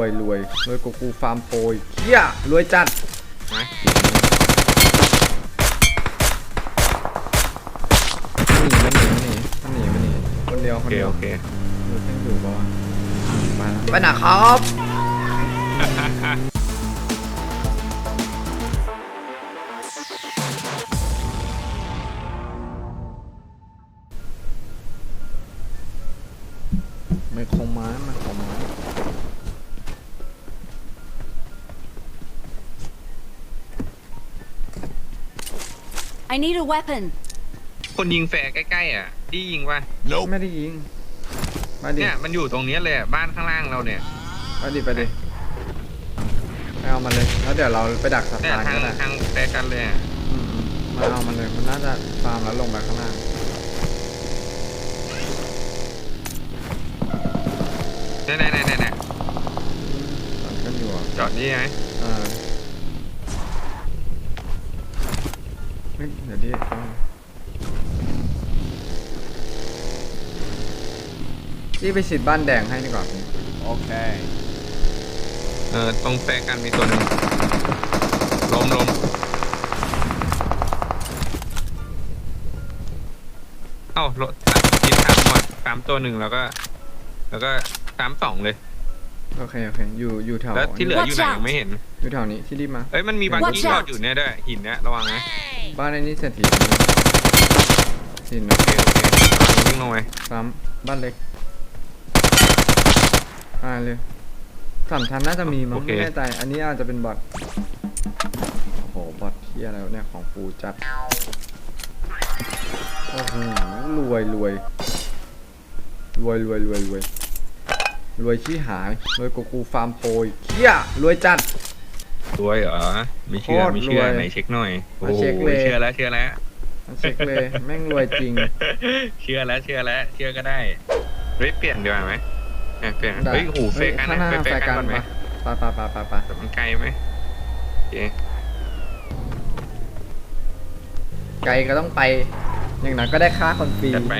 วยรวยรวยกูกูฟาร์มโปรยเฮียรวยจัดนะมันหนีมันหนีมันหนีมันหนีมันหนีคนเดียวโอคนเคเดียวโอเครถยังอยู่ปะวะไปแล้วไปไหนครับ I need a weapon. คนยิงแฟร์ใกล้ๆอะดียิงว่ะไม่ได้ยิง มาดิเนี่ยมันอยู่ตรงเนี้ยเลยอะบ้านข้างล่างเราเนี่ยไปดิไปดิไปเอามันเลย แล้วเดี๋ยวเราไปดักสะเนี่ยพานทางก็ได้ทางแฟร์กันเลยอะอืมๆมาเอามันเลย มันน่าจะฟาร์มแล้วลงไปข้างล่าง เนี่ยเนี่ยเนี่ยเนี่ยมันก็อยู่อะจอดนี่ไหมเออ ฮ้ยเดี๋ยวดิเอานี่ไปฉีดบ้านแดงให้ดีกว่าพี่เออตรงแฟร์กันมีตัวหนึ่งล้มล้มเอ้ารถยิงสามหมดสามตัวหนึ่งแล้วก็ แล้วก็สามสองเลย โอเค โอเค อยู่อยู่แถวแล้วที่เหลืออยู่ไหน Watch out ยังไม่เห็น อยู่แถวนี้ที่รีบมาเอ้ยมันมีบาง Watch ที่จอด out อยู่เนี่ยด้วยหินเนี่ยระวังนะบ้านในนี้เศรษฐีสินโอเคโอเควิ่งลงไปซ้ำบ้านเล็กอ่าเลยสามชั้นน่าจะมีมั้งไม่แน่ใจอันนี้อาจจะเป็นบอทโอ้โหบอทที่อะไรวะเนี่ยของฟูจัดโอ้โหรวยรวยรวยรวยรวยรวย รวยชี้หายรวยกูกูฟาร์มโปรยเฮียรวยจัด รวยเหรอ ไม่เชื่อ โคตรไม่เชื่อ รวยไหนเช็คหน่อยมาโอ้โหเช็คเลย เชื่อแล้วเชื่อแล้วมันเช็คเลย แม่งรวยจริง เชื่อแล้วเชื่อแล้วเชื่อก็ได้เฮ้ยเปลี่ยนดีกว่าไหมเอ้ยเปลี่ยน ได้ เฮ้ยหูเฟกกันข้างหน้าไปเฟแฟกร์กักันนก่อนไหมปะปะปะปะปะแต่มันไกลไหมโอเคไกลก็ต้องไป อย่างนั้นก็ได้ค่าคนฟรีจัดไป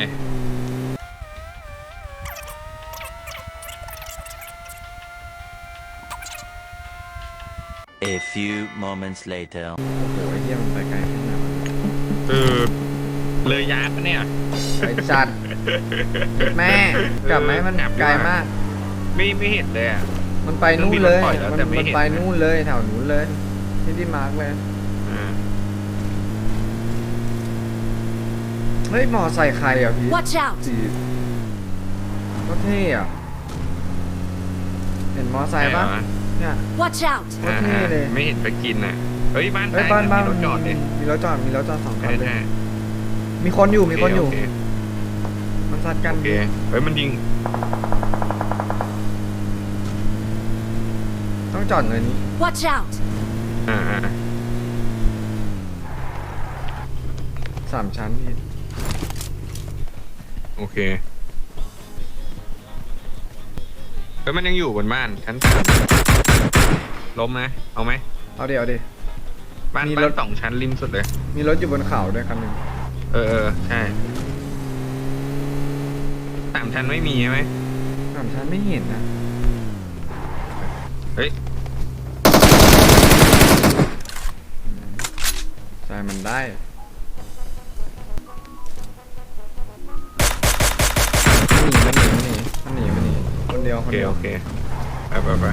few moments later. โอ้โหไอ้เหี้ยมันไปไกลขนาดนั้นเออเลยยาร์ดปะเนี่ย ไอ้จัดแม่กลับไหมมันกลับดีกว่าไกลมาก ไม่ไม่เห็นเลยอะ มันไปนู่นเลย เครื่องบินมันปล่อยแล้วมันแต่ไม่มันเห็น ไปนู่นเลยแถวนู้นเลย ที่ที่มาร์กเลย อ่าเฮ้ยมอไซค์ใครอะพี่ Watch out! จีก็เท่อะเห็นมอไซค์ปะไหนว เนี่ย Watch out! โคตรเท่เลย ไม่เห็นไปกินอะ เฮ้ยบ้านเฮ้ยซ้ายบ้านบ้านมีรถจอดดิมีรถจอด มีรถจอดสองคัใช่นเลยใช่มีคนอยู่ มีคนอยู่โเคมันซัดกัน โอเค เฮ้ยมันยิง ต้องจอดเลยนี้ Watch out! อ่าอ่าสามชั้นพี่โอเคเฮ้ยมันยังอยู่บนบ้านชั้นสาม ล้มนะ เอาไหม เอาเดี๋ยวดิ บ้านมีบ้ารถนสองชั้นริมสุดเลย มีรถอยู่บนเขาด้วยคันหนึ่งเออเออใช่สามชั้นไม่มีใช่ไหม สามชั้นไม่เห็นนะเฮ้ย ใช่มันได้ มันหนีมันหนีมันหนีมันหนีมันหนีคนเดียวโอคนเคเดียว โอเคไปไปไป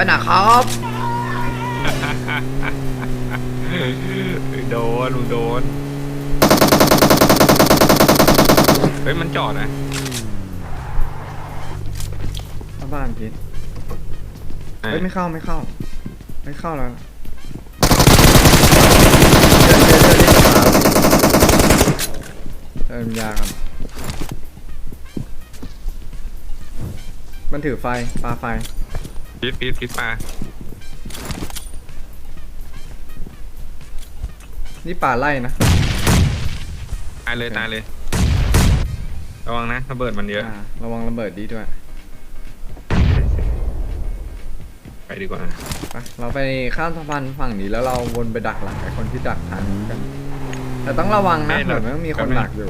ไปไหนครับ โดนลุงโดน เฮ้ยมันจอดนะเข้าบ้านพิษเฮ้ยไม่เข้าไม่เข้า ไม่เข้าแล้วนะเดินเดินเดินเดินเดินยากันมันถือไฟปาไฟ พิษพิษพิษปลานี่ป่าไล่นะตายเลยตายเลย ระวังนะระเบิดมันเยอะ อ่าระวังระเบิดดีด้วยไปดีกว่า ไปเราไปข้ามสะพานฝั่งนี้แล้วเราวนไปดักหลังไอ้คนที่ดักทางนี้กัน แต่ต้องระวังนะไม่เผื่อเรามันมีคนดักอยู่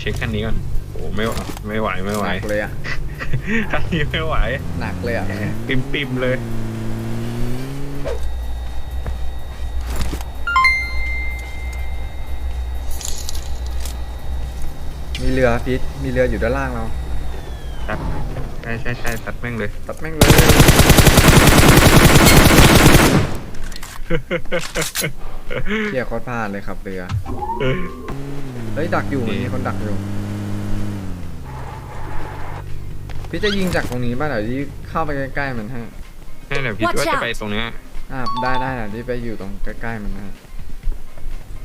เช็คคันนี้ก่อนโอ้ไม่ไหวไม่ไหวไม่ไหวหนักเลยอะคันนี้ไม่ไหวหนักเลยอะปิมปิมๆเลย มีเรือพิษมีเรืออยู่ด้านล่างเราตัดใช่ใช่ใช่ตัดแม่งเลย ตัดแม่งเลยเขี่ยโคตรพลาดเลยครับเรือเฮ้ยดักอยู่มันมีคนดักอยู่ พี่จะยิงจากตรงนี้ป่ะเดี๋ยวที่เข้าไปใกล้ๆมันฮะนี่แหละพี่ Watch ว่าจะ out ไปตรงเนี้ยอ่าได้ได้เดี๋ยวที่ไปอยู่ตรงใกล้ๆมันฮะ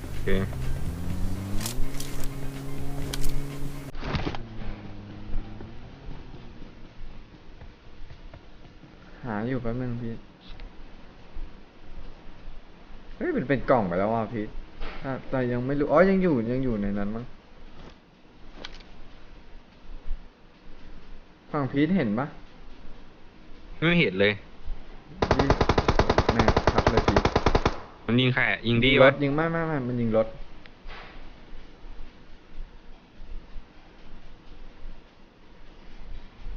โอเคหาอยู่แป๊บนึงพี่เฮ้ยเป็นเป็นกล่องไปแล้วอะพี่แต่แต่ยังไม่รู้อ๋อยังอยู่ยังอยู่ในนั้นมั้ง ฝั่งพีทเห็นปะไม่เห็นเลยยิงแม่ทับเลยพีทมันยิงใครอะยิงดีรวะถยิงไม่ไม่ไม่มันยิงรถ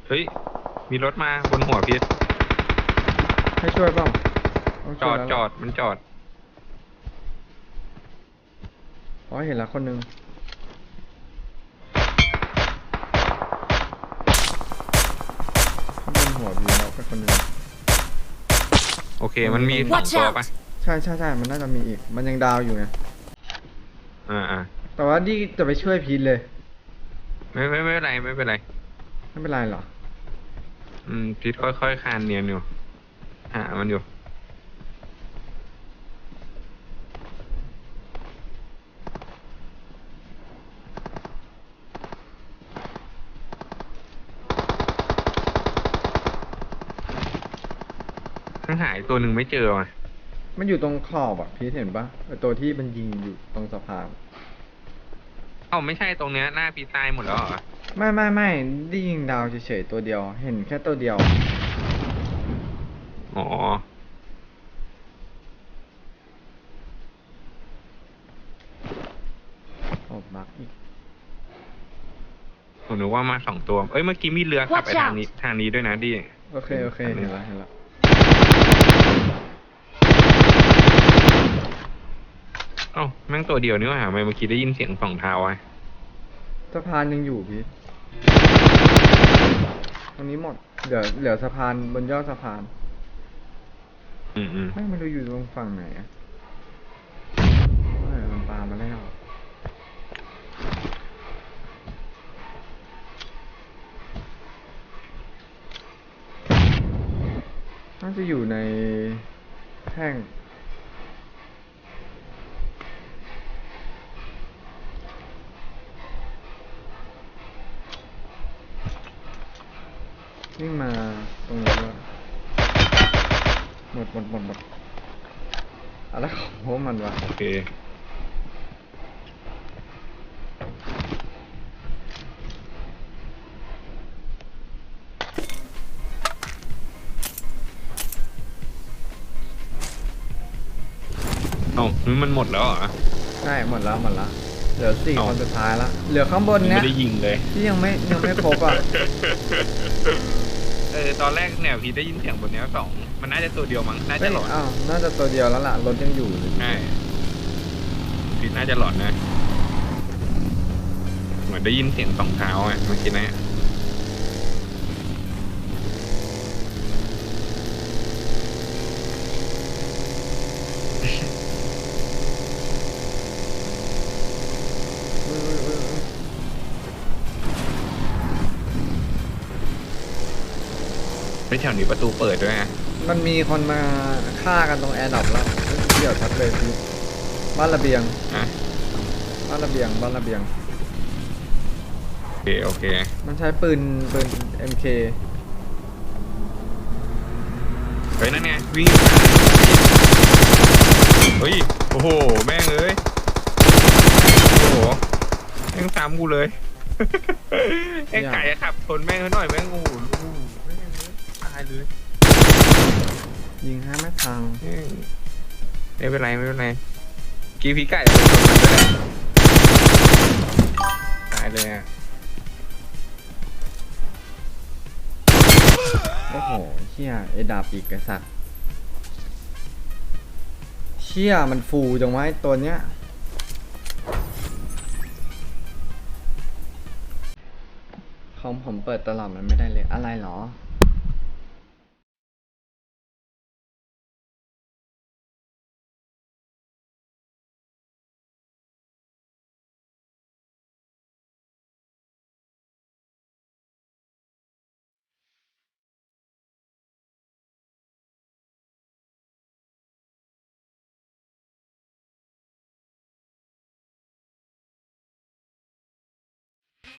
เฮ้ย มีรถมาบนหัวพี่ให้ช่วยเปล่าต้องจช่อวยดแล้วจอดมันจอด อ๋อเห็นแล้วคนหนึง ข้างบนหัวพีทเราเป็นคนหนึงโอเค มันมีสอง Watch ตัว out ปะใช่ใช่ใช่มันน่าจะมีอีก มันยังดาวอยู่ไง อ่าอ่าแต่ว่าดีจะไปช่วยพีทเลย ไม่ไม่ไม่เป็นไรไม่เป็นไร ไม่เป็นไรหรอ อืมพีทค่อยๆคานเนียนอยู่หามันอยู่ หายตัวหนึ่งไม่เจอว่ะมันอยู่ตรงขอบอะพีทเห็นปะไอตัวที่มันยิงอยู่ตรงสะพานเอ้าไม่ใช่ตรงเนี้ยหน้าพีตายหมดแล้วเหรอไม่ไม่ไม่ได้ยิงดาวเฉยๆตัวเดียว เห็นแค่ตัวเดียว อ๋อโอ้บักอีกผมนึกว่ามาสองตัว เอ้ยเมื่อกี้มีเรือขับไป Watch ทาง out นี้ทางนี้ด้วยนะดิโอเคโอเคเห็นแล้วเห็นแล้ว เอ้าแม่งตัวเดียวนี่หว่าทำไมเมื่อกี้ได้ยินเสียงสองเท้าอะสะพานยังอยู่พีทตรงนี้หมดเหลือเหลือสะพานบนยอดสะพาน อืมอืมไม่มันดูอยู่ตรงฝั่งไหนอะเออมันปามาแล้ว น่าจะอยู่ในแท่ง วิ่งมาตรงนี้ด้วยหมดหมดหมดหมดอะไรของพวกมันวะโอเคเอ้านี่มันหมดแล้วเหรอใช่หมดแล้วหมดแล้วเหลือสี่เอ้าคนสุดท้ายละเหลือข้างบนยังเนี้ยไม่ได้ยิงเลย ที่ยังไม่ยังไม่ครบอะ เออตอนแรกเนี่ยพี่ได้ยินเสียงบนเนี้ยสองมันน่าจะตัวเดียวมั้งน่าจะหลอนอ้าวน่าจะตัวเดียวแล้วล่ะรถยังอยู่เลยใช่พี่น่าจะหลอนนะ เหมือนได้ยินเสียงสองเท้าอะเมื่อกี้นะ แถวนี้ประตูเปิดด้วยนะมันมีคนมาฆ่ากันตรงแอร์ดรอปแล้วเกี่ยวชัดเลยพี่บ้านระเบียงอะบ้านระเบียงบ้านระเบียง โอเคโอเคมันใช้ปืนปืน MK เฮ้ยนั่นไงวิ่งอยู่เฮ้ยโอ้โหแม่งเอ้ยโอ้โหแม่งตามกูเลย ไอ้ไก่อะขับชนแม่งเขาหน่อยแม่งโอ้โหายเลยยิงให้ไม่พังแม่งไม่เป็นไรไม่เป็นไรกีพีไก่เลยชนมันด้วยตายเลยอะโอ้โหเชี่ยไอ้ดาบอีกไอ้สัตว์เชี่ยมันฟูจังวะไอ้ตัวเนี้ยของผมเปิดตลอดมันไม่ได้เลยอะไรเหรอ